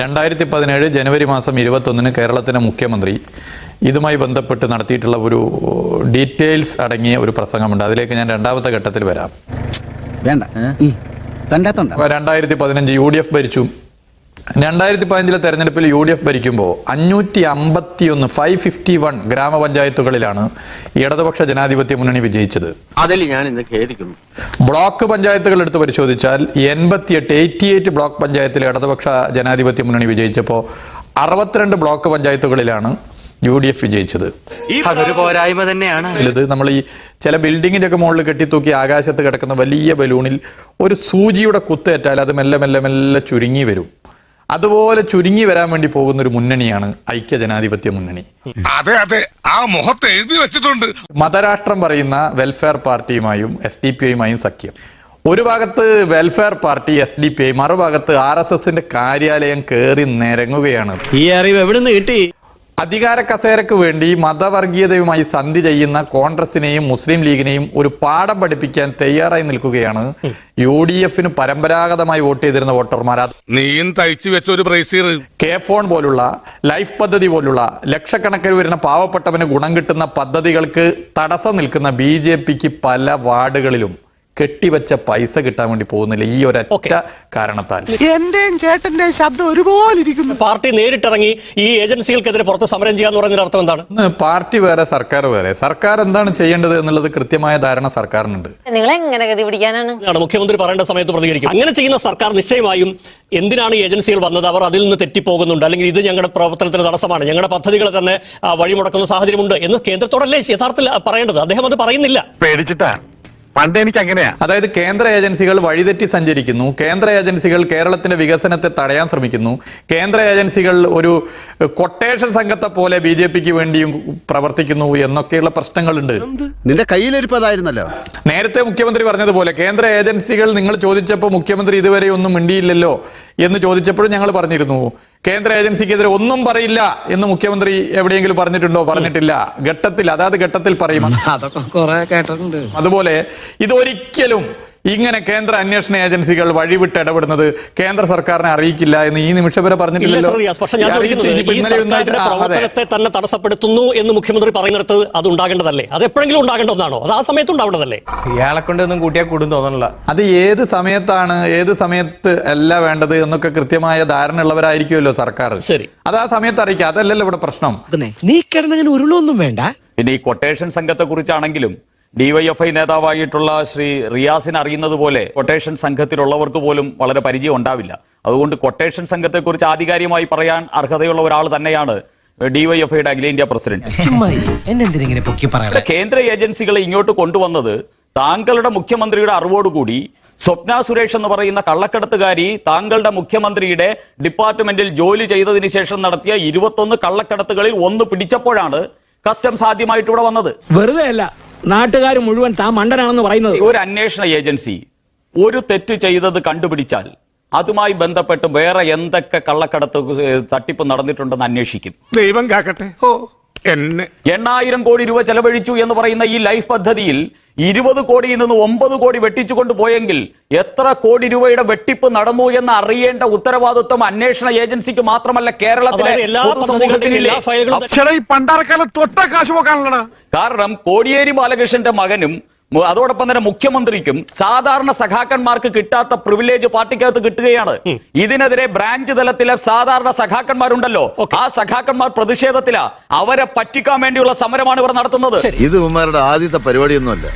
രണ്ടായിരത്തി പതിനേഴ് ജനുവരി മാസം ഇരുപത്തൊന്നിന് കേരളത്തിലെ മുഖ്യമന്ത്രി ഇതുമായി ബന്ധപ്പെട്ട് നടത്തിയിട്ടുള്ള ഒരു ഡീറ്റെയിൽസ് അടങ്ങിയ ഒരു പ്രസംഗമുണ്ട്. അതിലേക്ക് ഞാൻ രണ്ടാമത്തെ ഘട്ടത്തിൽ വരാം. വേണ്ട. രണ്ടായിരത്തി പതിനഞ്ച് യു ഡി എഫ് ഭരിച്ചു. രണ്ടായിരത്തി പതിനഞ്ചിലെ തെരഞ്ഞെടുപ്പിൽ യു ഡി എഫ് ഭരിക്കുമ്പോൾ അഞ്ഞൂറ്റി അമ്പത്തി ഒന്ന് ഫൈവ് ഫിഫ്റ്റി വൺ ഗ്രാമപഞ്ചായത്തുകളിലാണ് ഇടതുപക്ഷ ജനാധിപത്യ മുന്നണി വിജയിച്ചത്. അതിൽ ഞാൻ ഇന്ന് ഖേദിക്കുന്നു. ബ്ലോക്ക് പഞ്ചായത്തുകൾ എടുത്ത് പരിശോധിച്ചാൽ എൺപത്തിയെട്ട് എയ്റ്റി എയ്റ്റ് ബ്ലോക്ക് പഞ്ചായത്തിൽ ഇടതുപക്ഷ ജനാധിപത്യ മുന്നണി വിജയിച്ചപ്പോൾ അറുപത്തിരണ്ട് ബ്ലോക്ക് പഞ്ചായത്തുകളിലാണ് യു ഡി എഫ് വിജയിച്ചത്. അതൊരു പോരായ്മ തന്നെയാണ്. ഇത് നമ്മൾ ഈ ചില ബിൽഡിങ്ങിന്റെ ഒക്കെ മുകളിൽ കെട്ടിത്തൂക്കി ആകാശത്ത് കിടക്കുന്ന വലിയ ബലൂണിൽ ഒരു സൂചിയുടെ കുത്തേറ്റാൽ അത് മെല്ലെ മെല്ലെ മെല്ലെ ചുരുങ്ങി വരും. അതുപോലെ ചുരുങ്ങി വരാൻ വേണ്ടി പോകുന്ന ഒരു മുന്നണിയാണ് ഐക്യ ജനാധിപത്യ മുന്നണി. അതെ അതെ. ആ മുഖത്ത് എഴുതി വെച്ചിട്ടുണ്ട്. മതരാഷ്ട്രം പറയുന്ന വെൽഫെയർ പാർട്ടിയുമായും എസ് ഡി പി ഐയുമായും സഖ്യം. ഒരു ഭാഗത്ത് welfare party S D P I മറുഭാഗത്ത് ആർ എസ് എസിന്റെ കാര്യാലയം കയറി നിരങ്ങുകയാണ്. ഈ അറിവ് എവിടുന്ന് കിട്ടി? അധികാര കസേരക്ക് വേണ്ടി മതവർഗീയതയുമായി സന്ധി ചെയ്യുന്ന കോൺഗ്രസിനെയും മുസ്ലിം ലീഗിനെയും ഒരു പാഠം പഠിപ്പിക്കാൻ തയ്യാറായി നിൽക്കുകയാണ് യു ഡി എഫിന് പരമ്പരാഗതമായി വോട്ട് ചെയ്തിരുന്ന വോട്ടർമാർ. നീയും തയ്ച്ചു വെച്ച ഒരു കെ ഫോൺ പോലുള്ള ലൈഫ് പദ്ധതി പോലുള്ള ലക്ഷക്കണക്കിന് വരുന്ന പാവപ്പെട്ടവന് ഗുണം കിട്ടുന്ന പദ്ധതികൾക്ക് തടസ്സം നിൽക്കുന്ന ബി ജെ പിക്ക് പല വാർഡുകളിലും കെട്ടിവെച്ച പൈസ കിട്ടാൻ വേണ്ടി പോകുന്നില്ല. ഈ ഒരൊറ്റ കാരണത്താൽ. എന്റെയും ചേട്ടന്റെ ശബ്ദം ഒരുപോലെ ഇരിക്കുന്നു. പാർട്ടി നേരിട്ടിറങ്ങി ഈ ഏജൻസികൾക്കെതിരെ പുറത്ത് സമരം ചെയ്യാന്ന് പറഞ്ഞതിന്റെ അർത്ഥം എന്താണ്? പാർട്ടി വേറെ സർക്കാർ വേറെ. സർക്കാർ എന്താണ് ചെയ്യേണ്ടത് എന്നുള്ളത് കൃത്യമായ ധാരണ സർക്കാരിനുണ്ട്. നിങ്ങൾ എങ്ങനെ ഗതി പിടിക്കാനാണ്? മുഖ്യമന്ത്രി പറയേണ്ട സമയത്ത് പ്രതികരിക്കും. അങ്ങനെ ചെയ്യുന്ന സർക്കാർ നിശ്ചയമായും എന്തിനാണ് ഈ ഏജൻസികൾ വന്നത്? അവർ അതിൽ നിന്ന് തെറ്റിപ്പോകുന്നുണ്ട്. അല്ലെങ്കിൽ ഇത് ഞങ്ങളുടെ പ്രവർത്തനത്തിന് തടസ്സമാണ്. ഞങ്ങളുടെ പദ്ധതികളെ തന്നെ വഴിമുടക്കുന്ന സാഹചര്യമുണ്ട് എന്ന് കേന്ദ്രത്തോടല്ലേ യഥാർത്ഥത്തിൽ പറയേണ്ടത്? അദ്ദേഹം അത് പറയുന്നില്ല. പേടിച്ചിട്ടാ പണ്ട് എനിക്ക് അങ്ങനെയാ അതായത് കേന്ദ്ര ഏജൻസികൾ വഴിതെറ്റി സഞ്ചരിക്കുന്നു കേന്ദ്ര ഏജൻസികൾ കേരളത്തിന്റെ വികസനത്തെ തടയാൻ ശ്രമിക്കുന്നു കേന്ദ്ര ഏജൻസികൾ ഒരു കൊട്ടേഷൻ സംഘത്തെ പോലെ ബി ജെ പിക്ക് വേണ്ടിയും പ്രവർത്തിക്കുന്നു എന്നൊക്കെയുള്ള പ്രശ്നങ്ങളുണ്ട്. നിന്റെ കയ്യിലിരിപ്പതായിരുന്നല്ലോ നേരത്തെ മുഖ്യമന്ത്രി പറഞ്ഞതുപോലെ കേന്ദ്ര ഏജൻസികൾ നിങ്ങൾ ചോദിച്ചപ്പോൾ മുഖ്യമന്ത്രി ഇതുവരെ ഒന്നും മിണ്ടിയില്ലല്ലോ എന്ന് ചോദിച്ചപ്പോഴും ഞങ്ങൾ പറഞ്ഞിരുന്നു കേന്ദ്ര ഏജൻസിക്കെതിരെ ഒന്നും പറയില്ല എന്ന് മുഖ്യമന്ത്രി എവിടെയെങ്കിലും പറഞ്ഞിട്ടുണ്ടോ? പറഞ്ഞിട്ടില്ല. ഘട്ടത്തിൽ അതാത് ഘട്ടത്തിൽ പറയും. അതൊക്കെ കേട്ടിട്ടുണ്ട്. അതുപോലെ ഇതൊരിക്കലും ഇങ്ങനെ കേന്ദ്ര അന്വേഷണ ഏജൻസികൾ വഴിവിട്ട് ഇടപെടുന്നത് കേന്ദ്ര സർക്കാരിനെ അറിയിക്കില്ല എന്ന് ഈ നിമിഷം വരെ പറഞ്ഞിട്ടില്ല പറഞ്ഞിട്ടില്ലല്ലോ തന്നെ തടസ്സപ്പെടുത്തുന്നു എന്ന് മുഖ്യമന്ത്രി പറയുന്നിടത്ത് അത് ഉണ്ടാകേണ്ടതല്ലേ? അത് എപ്പോഴെങ്കിലും ഉണ്ടാകേണ്ട ഒന്നാണോ? അത് ആ സമയത്ത് ഉണ്ടാവേണ്ടതല്ലേ ഇയാളെ കൊണ്ടൊന്നും കൂട്ടിയാൽ കൂടും തോന്നണില്ല. അത് ഏത് സമയത്താണ് ഏത് സമയത്ത് അല്ല വേണ്ടത് എന്നൊക്കെ കൃത്യമായ ധാരണ ഉള്ളവരായിരിക്കുമല്ലോ സർക്കാർ. ശരി. അത് ആ സമയത്ത് അറിയിക്കുക. അതല്ലല്ലോ ഇവിടെ പ്രശ്നം. നീ കിടന്നങ്ങനെ ഉരുളൊന്നും വേണ്ട. പിന്നെ ഈ കൊട്ടേഷൻ സംഘത്തെ കുറിച്ചാണെങ്കിലും ഡിവൈഎഫ്ഐ നേതാവായിട്ടുള്ള ശ്രീ റിയാസിന് അറിയുന്നത് പോലെ കൊട്ടേഷൻ സംഘത്തിലുള്ളവർക്ക് പോലും വളരെ പരിചയം ഉണ്ടാവില്ല. അതുകൊണ്ട് കൊട്ടേഷൻ സംഘത്തെക്കുറിച്ച് ആധികാരികമായി പറയാൻ അർഹതയുള്ള ഒരാൾ തന്നെയാണ് ഡിവൈഎഫ്ഐയുടെ അഖിലേന്ത്യാ പ്രസിഡന്റ്. കേന്ദ്ര ഏജൻസികളെ ഇങ്ങോട്ട് കൊണ്ടുവന്നത് താങ്കളുടെ മുഖ്യമന്ത്രിയുടെ അറിവോടുകൂടി സ്വപ്ന സുരേഷ് എന്ന് പറയുന്ന കള്ളക്കടത്തുകാരി താങ്കളുടെ മുഖ്യമന്ത്രിയുടെ ഡിപ്പാർട്ട്മെന്റിൽ ജോലി ചെയ്തതിന് ശേഷം നടത്തിയ ഇരുപത്തൊന്ന് കള്ളക്കടത്തുകളിൽ ഒന്ന് പിടിച്ചപ്പോഴാണ് കസ്റ്റംസ് ആദ്യമായിട്ട് ഇവിടെ വന്നത്. വെറുതെ അല്ല നാട്ടുകാർ മുഴുവൻ താൻ മണ്ടനാണെന്ന് പറയുന്നത്. ഒരു അന്വേഷണ ഏജൻസി ഒരു തെറ്റ് ചെയ്തത് കണ്ടുപിടിച്ചാൽ അതുമായി ബന്ധപ്പെട്ട് വേറെ എന്തൊക്കെ കള്ളക്കടത്ത് തട്ടിപ്പ് നടന്നിട്ടുണ്ടെന്ന് അന്വേഷിക്കും. ദൈവം കാക്കട്ടെ. ഓ എണ്ണായിരം കോടി രൂപ ചെലവഴിച്ചു എന്ന് പറയുന്ന ഈ ലൈഫ് പദ്ധതിയിൽ ഇരുപത് കോടിയിൽ നിന്ന് ഒമ്പത് കോടി വെട്ടിച്ചുകൊണ്ട് പോയെങ്കിൽ എത്ര കോടി രൂപയുടെ വെട്ടിപ്പ് നടന്നു എന്ന് അറിയേണ്ട ഉത്തരവാദിത്വം അന്വേഷണ ഏജൻസിക്ക് മാത്രമല്ല കേരളത്തിലെ കാരണം കോടിയേരി ബാലകൃഷ്ണന്റെ മകനും അതോടൊപ്പം തന്നെ മുഖ്യമന്ത്രിക്കും സാധാരണ സഖാക്കന്മാർക്ക് കിട്ടാത്ത പ്രിവിലേജ് പാർട്ടിക്കകത്ത് കിട്ടുകയാണ്. ഇതിനെതിരെ ബ്രാഞ്ച് തലത്തിലെ സാധാരണ സഖാക്കന്മാരുണ്ടല്ലോ. ആ സഖാക്കന്മാർ പ്രതിഷേധത്തിലാ. അവരെ പറ്റിക്കാൻ വേണ്ടിയുള്ള സമരമാണ് ഇവർ നടത്തുന്നത്. ഇത് ആദ്യത്തെ പരിപാടിയൊന്നുമല്ല.